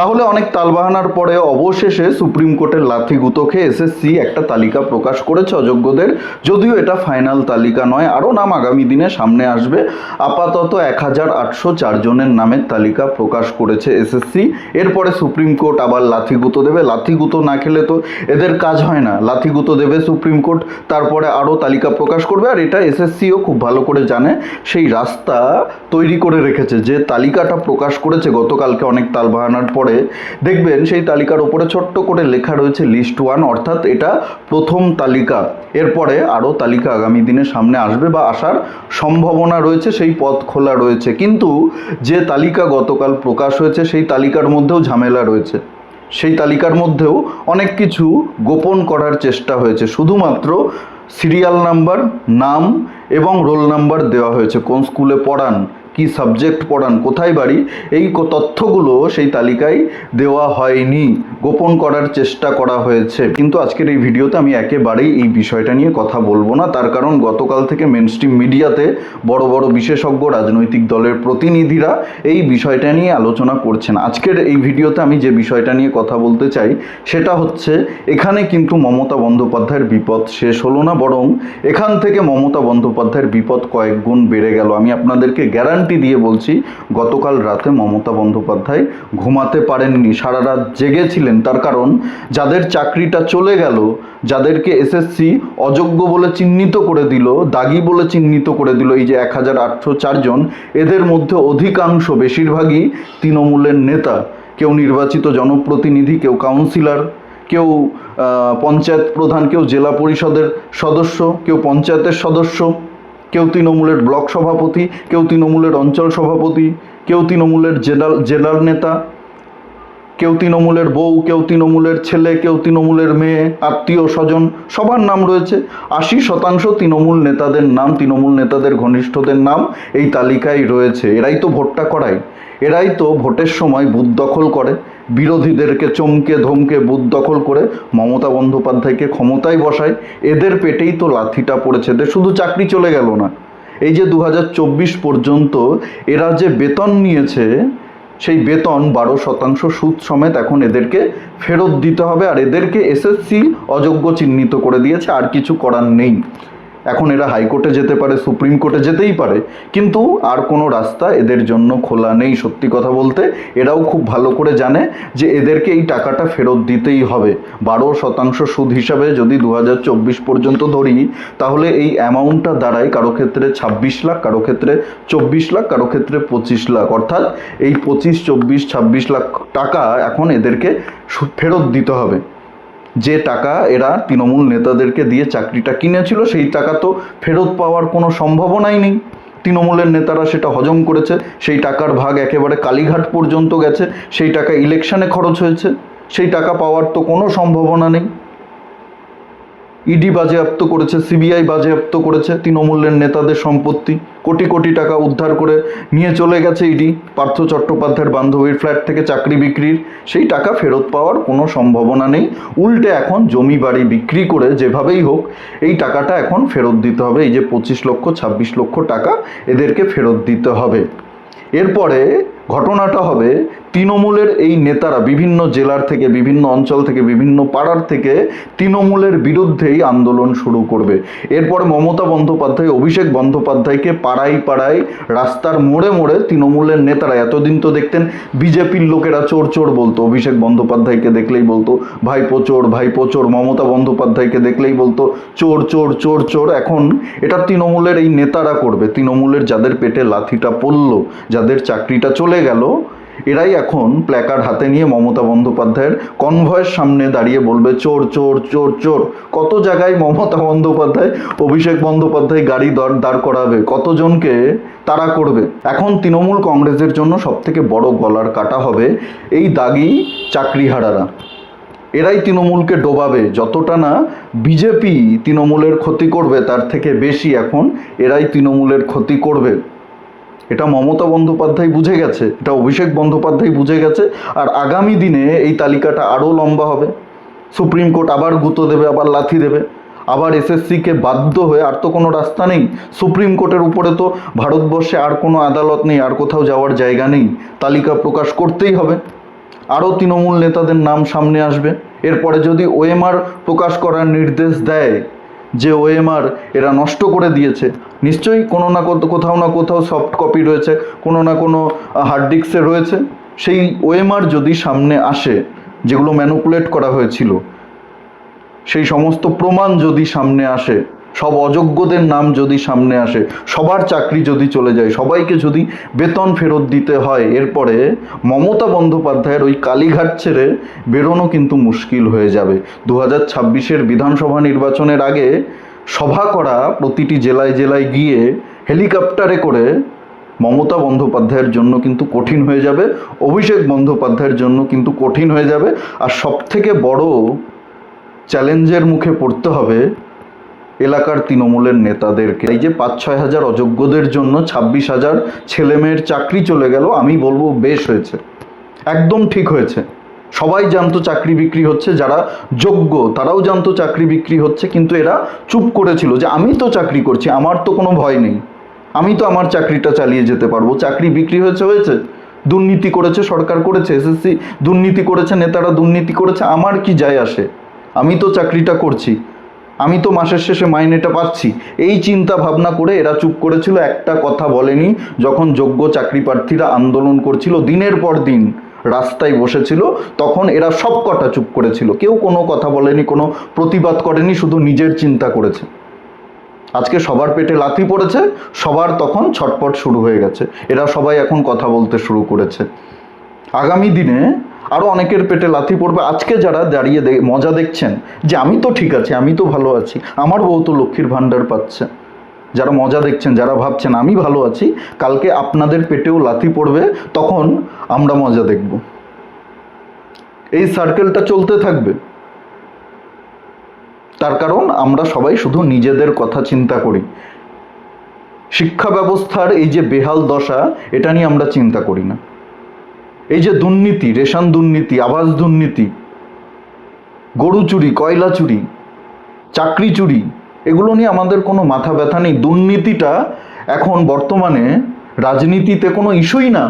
তাহলে অনেক তালবাহানার পরে অবশেষে সুপ্রিম কোর্টের লাথি গুতোকে এসএসসি একটা তালিকা প্রকাশ করেছে অযোগ্যদের। যদিও এটা ফাইনাল তালিকা নয়, আরও নাম আগামী দিনে সামনে আসবে। আপাতত এক হাজার আটশো চারজনের নামের তালিকা প্রকাশ করেছে এসএসসি। এরপরে সুপ্রিম কোর্ট আবার লাথি গুঁতো দেবে। লাথি গুঁতো না খেলে তো এদের কাজ হয় না। লাথি গুঁতো দেবে সুপ্রিম কোর্ট, তারপরে আরও তালিকা প্রকাশ করবে। আর এটা এসএসসিও খুব ভালো করে জানে, সেই রাস্তা তৈরি করে রেখেছে। যে তালিকাটা প্রকাশ করেছে, গতকালকে অনেক তালবাহানার পরে দেখবেন সেই তালিকার উপরে ছোট্ট করে লেখা রয়েছে লিস্ট ওয়ান অর্থাৎ এটা প্রথম তালিকা। এরপরে আরও তালিকা আগামী দিনে সামনে আসবে বা আসার সম্ভাবনা রয়েছে, সেই পথ খোলা রয়েছে। কিন্তু যে তালিকা গতকাল প্রকাশ হয়েছে, সেই তালিকার মধ্যেও ঝামেলা রয়েছে। সেই তালিকার মধ্যেও অনেক কিছু গোপন করার চেষ্টা হয়েছে। শুধুমাত্র সিরিয়াল নাম্বার নাম এবং রোল নাম্বার দেওয়া হয়েছে। কোন স্কুলে পড়ান কি সাবজেক্ট পড়ান, কোথায় বাড়ি, এই তথ্যগুলো সেই তালিকায় দেওয়া হয়নি। গোপন করার চেষ্টা করা হয়েছে। কিন্তু আজকের এই ভিডিওতে আমি একেবারেই এই বিষয়টা নিয়ে কথা বলব না। তার কারণ গতকাল থেকে মেনস্ট্রিম মিডিয়াতে বড় বড় বিশেষজ্ঞ, রাজনৈতিক দলের প্রতিনিধিরা এই বিষয়টা নিয়ে আলোচনা করছেন। আজকের এই ভিডিওতে আমি যে বিষয়টা নিয়ে কথা বলতে চাই, সেটা হচ্ছে এখানে কিন্তু মমতা বন্দ্যোপাধ্যায়ের বিপদ শেষ হলো না, বরং এখান থেকে মমতা বন্দ্যোপাধ্যায়ের বিপদ কয়েক গুণ বেড়ে গেল। আমি আপনাদেরকে গ্যারান্টি দিয়ে বলছি, গতকাল রাতে মমতা বন্দ্যোপাধ্যায় ঘুমাতে পারেননি সারা রাত জেগেছিলেন। তার কারণ, যাদের চাকরিটা চলে গেল, যাদেরকে এসএসসি অযোগ্য বলে চিহ্নিত করে দিল, দাগি বলে চিহ্নিত করে দিল, এই যে এক হাজার আটশো চারজন এদের মধ্যে অধিকাংশ, বেশিরভাগই তৃণমূলের নেতা। কেউ নির্বাচিত জনপ্রতিনিধি, কেউ কাউন্সিলর, কেউ পঞ্চায়েত প্রধান, কেউ জেলা পরিষদের সদস্য, কেউ পঞ্চায়েতের সদস্য। কেউ তৃণমূলের ব্লক সভাপতি, কেউ তৃণমূলের অঞ্চল সভাপতি, কেউ তৃণমূলের জেলার জেলার নেতা, কেউ তৃণমূলের বউ, কেউ তৃণমূলের ছেলে, কেউ তৃণমূলের মেয়ে, আত্মীয় স্বজন, সবার নাম রয়েছে। আশি শতাংশ তৃণমূল নেতাদের নাম, তৃণমূল নেতাদের ঘনিষ্ঠদের নাম এই তালিকায় রয়েছে। এরাই তো ভোটটা করায়। এরাই তো ভোটের সময় বুথ দখল করে। বিরোধীদেরকে চমকে ধমকে বুথ দখল করে মমতা বন্দ্যোপাধ্যায়কে ক্ষমতায় বসায়, এদের পেটেই তো লাথিটা পড়েছে। এদের শুধু চাকরি চলে গেল না। এই যে দু হাজার চব্বিশ পর্যন্ত এরা যে বেতন নিয়েছে, সেই বেতন বারো শতাংশ সুদ সমেত এখন এদেরকে ফেরত দিতে হবে, আর এদেরকে এসএসসি অযোগ্য চিহ্নিত করে দিয়েছে, আর কিছু করার নেই। এখন এরা হাইকোর্টে যেতে পারে, সুপ্রিম কোর্টে যেতেই পারে, কিন্তু আর কোনো রাস্তা এদের জন্য খোলা নেই সত্যি কথা বলতে। এরাও খুব ভালো করে জানে যে এদেরকে এই টাকাটা ফেরত দিতেই হবে। বারো শতাংশ সুদ হিসাবে যদি দু হাজার চব্বিশ পর্যন্ত ধরি, তাহলে এই অ্যামাউন্টটা দাঁড়ায় কারও ক্ষেত্রে ছাব্বিশ লাখ, কারও ক্ষেত্রে চব্বিশ লাখ, কারও ক্ষেত্রে পঁচিশ লাখ। অর্থাৎ এই পঁচিশ, চব্বিশ, ছাব্বিশ লাখ টাকা এখন এদেরকে ফেরত দিতে হবে। যে টাকা এরা তৃণমূল নেতাদেরকে দিয়ে চাকরিটা কিনেছিল, সেই টাকা তো ফেরত পাওয়ার কোনো সম্ভাবনাই নেই। তৃণমূলের নেতারা সেটা হজম করেছে, সেই টাকার ভাগ একেবারে কালীঘাট পর্যন্ত গেছে, সেই টাকা ইলেকশানে খরচ হয়েছে, সেই টাকা পাওয়ার তো কোনো সম্ভাবনা নেই। ইডি বাজেয়াপ্ত করেছে, সিবিআই বাজেয়াপ্ত করেছে, তৃণমূলের নেতাদের সম্পত্তি। কোটি কোটি টাকা উদ্ধার করে নিয়ে চলে গেছে ইডি। পার্থ চট্টোপাধ্যায়ের বান্ধবীর ফ্ল্যাট থেকে চাকরি বিক্রির সেই টাকা ফেরত পাওয়ার কোনো সম্ভাবনা নেই। উল্টে এখন জমি বাড়ি বিক্রি করে যেভাবেই হোক, এই টাকাটা এখন ফেরত দিতে হবে। এই যে পঁচিশ লক্ষ, ছাব্বিশ লক্ষ টাকা এদেরকে ফেরত দিতে হবে। এরপরে ঘটনাটা হবে তৃণমূলের এই নেতারা বিভিন্ন জেলার থেকে, বিভিন্ন অঞ্চল থেকে, বিভিন্ন পাড়ার থেকে তৃণমূলের বিরুদ্ধেই আন্দোলন শুরু করবে। এরপর মমতা বন্দ্যোপাধ্যায়, অভিষেক বন্দ্যোপাধ্যায়কে পাড়ায় পাড়ায় রাস্তার মোড়ে মোড়ে তৃণমূলের নেতারা, এতদিন তো দেখতেন বিজেপির লোকেরা চোর চোর বলতো, অভিষেক বন্দ্যোপাধ্যায়কে দেখলেই বলতো, ভাইপো চোর ভাইপো চোর মমতা বন্দ্যোপাধ্যায়কে দেখলেই বলতো, চোর চোর চোর চোর এখন এটা তৃণমূলের এই নেতারা করবে। তৃণমূলের যাদের পেটে লাথিটা পড়ল, যাদের চাকরিটা চলে গেল এরাই এখন প্ল্যাকার্ড হাতে নিয়ে মমতা বন্দ্যোপাধ্যায়ের কনভয়ের সামনে দাঁড়িয়ে বলবে, চোর চোর চোর চোর। কত জায়গায় মমতা বন্দ্যোপাধ্যায়, অভিষেক বন্দ্যোপাধ্যায় গাড়ি দর, দাঁড় করাবে, কতজনকে তারা করবে? এখন তৃণমূল কংগ্রেসের জন্য সবথেকে বড় গলার কাটা হবে এই দাগি চাকরিহারারা। এরাই তৃণমূলকে ডোবাবে, যতটা না বিজেপি তৃণমূলের ক্ষতি করবে, তার থেকে বেশি এখন এরাই তৃণমূলের ক্ষতি করবে। এটা মমতা বন্দ্যোপাধ্যায় বুঝে গেছে, এটা অভিষেক বন্দ্যোপাধ্যায় বুঝে গেছে, আর আগামী দিনে এই তালিকাটা আরও লম্বা হবে। সুপ্রিম কোর্ট আবার গুঁতো দেবে, আবার লাথি দেবে, আবার এসএসসিকে বাধ্য হয়ে, আর তো কোনো রাস্তা নেই। সুপ্রিম কোর্টের উপরে তো ভারতবর্ষে আর কোনো আদালত নেই, আর কোথাও যাওয়ার জায়গা নেই। তালিকা প্রকাশ করতেই হবে। আরও তৃণমূল নেতাদের নাম সামনে আসবে। এরপরে যদি ওএমআর প্রকাশ করার নির্দেশ দেয় যে ওএমআর এরা নষ্ট করে দিয়েছে। নিশ্চয়ই কোনো না কোথাও না কোথাও সফট কপি রয়েছে, কোনো না কোনো হার্ড ডিস্কে রয়েছে। সেই ওএমআর যদি সামনে আসে, যেগুলো ম্যানুপুলেট করা হয়েছিল, সেই সমস্ত প্রমাণ যদি সামনে আসে সব অযোগ্যদের নাম যদি সামনে আসে, সবার চাকরি যদি চলে যায়, সবাইকে যদি বেতন ফেরত দিতে হয়, এরপরে মমতা বন্দ্যোপাধ্যায়ের ওই কালীঘাট ছেড়ে বেরোনো কিন্তু মুশকিল হয়ে যাবে। দু হাজার ছাব্বিশের বিধানসভা নির্বাচনের আগে সভা করা প্রতিটি জেলায় জেলায় গিয়ে হেলিকপ্টারে করে মমতা বন্দ্যোপাধ্যায়ের জন্য কিন্তু কঠিন হয়ে যাবে, অভিষেক বন্দ্যোপাধ্যায়ের জন্য কিন্তু কঠিন হয়ে যাবে। আর সবথেকে বড় চ্যালেঞ্জের মুখে পড়তে হবে এলাকার তৃণমূলের নেতাদেরকে। এই যে পাঁচ ছয় হাজার অযোগ্যদের জন্য ছাব্বিশ হাজার ছেলেমেয়ের চাকরি চলে গেল, আমি বলব বেশ হয়েছে। একদম ঠিক হয়েছে। সবাই জানতো চাকরি বিক্রি হচ্ছে, যারা যোগ্য তারাও জানতো চাকরি বিক্রি হচ্ছে, কিন্তু এরা চুপ করেছিল যে আমি তো চাকরি করছি, আমার তো কোনো ভয় নেই। আমি তো আমার চাকরিটা চালিয়ে যেতে পারব। চাকরি বিক্রি হয়েছে হয়েছে। দুর্নীতি করেছে, সরকার করেছে, এসএসসি দুর্নীতি করেছে, নেতারা দুর্নীতি করেছে, আমার কি যায় আসে? আমি তো চাকরিটা করছি। আমি তো মাসের শেষে মাইনেটা পাচ্ছি। এই চিন্তা ভাবনা করে এরা চুপ করেছিল, একটা কথা বলেনি, যখন যোগ্য চাকরি প্রার্থীরা আন্দোলন করছিল দিনের পর দিন, রাস্তায় বসেছিল, তখন এরা সব কটা চুপ করেছিল। কেউ কোনো কথা বলেনি, কোনো প্রতিবাদ করেনি, শুধু নিজের চিন্তা করেছে। আজকে সবার পেটে লাথি পড়েছে, সবার তখন ছটপট শুরু হয়ে গেছে। এরা সবাই এখন কথা বলতে শুরু করেছে। আগামী দিনে আরও অনেকের পেটে লাথি পড়বে। আজকে যারা দাঁড়িয়ে মজা দেখছেন যে আমি তো ঠিক আছি, আমি তো ভালো আছি, আমার বউ তো লক্ষ্মীর ভাণ্ডার পাচ্ছে। যারা মজা দেখছেন, যারা ভাবছেন, আমি ভালো আছি, কালকে আপনাদের পেটেও লাথি পড়বে, তখন আমরা মজা দেখব। এই সার্কেলটা চলতে থাকবে। তার কারণ আমরা সবাই শুধু নিজেদের কথা চিন্তা করি। শিক্ষা ব্যবস্থার এই যে বেহাল দশা, এটা নিয়ে আমরা চিন্তা করি না। এই যে দুর্নীতি, রেশন দুর্নীতি, আবাস দুর্নীতি, গরু চুরি, কয়লা চুরি, চাকরি চুরি, এগুলো নিয়ে আমাদের কোনো মাথা ব্যথা নেই। দুর্নীতিটা এখন বর্তমানে রাজনীতিতে কোনো ইস্যুই না।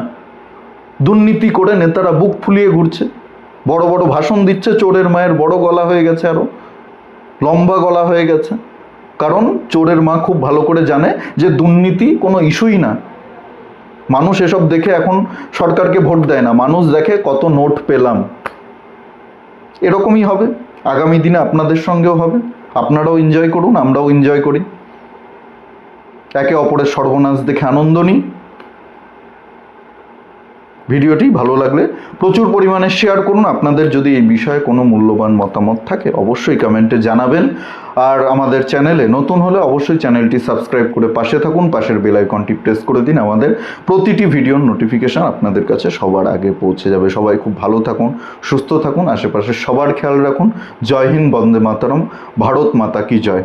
দুর্নীতি করে নেতারা বুক ফুলিয়ে ঘুরছে। বড় বড় ভাষণ দিচ্ছে, চোরের মায়ের বড় গলা হয়ে গেছে আরও লম্বা গলা হয়ে গেছে। কারণ চোরের মা খুব ভালো করে জানে যে দুর্নীতি কোনো ইস্যুই না। মানুষ এসব দেখে এখন সরকারকে ভোট দেয় না। মানুষ দেখে কত নোট পেলাম। এরকমই হবে। আগামী দিনে আপনাদের সঙ্গেও হবে। আপনারাও এনজয় করুন, আমরাও এনজয় করি। একে অপরের সর্বনাশ দেখে আনন্দ নিই ভিডিওটি ভালো লাগলে প্রচুর পরিমাণে শেয়ার করুন। আপনাদের যদি এই বিষয়ে কোনো মূল্যবান মতামত থাকে, অবশ্যই কমেন্টে জানাবেন। আর আমাদের চ্যানেলে নতুন হলে অবশ্যই চ্যানেলটি সাবস্ক্রাইব করে পাশে থাকুন। পাশের বেল আইকনটি প্রেস করে দিন। আমাদের প্রতিটি ভিডিওর নোটিফিকেশন আপনাদের কাছে সবার আগে পৌঁছে যাবে। সবাই খুব ভালো থাকুন, সুস্থ থাকুন, আশেপাশে সবার খেয়াল রাখুন। জয় হিন্দ, বন্দে মাতারম, ভারত মাতা কি জয়।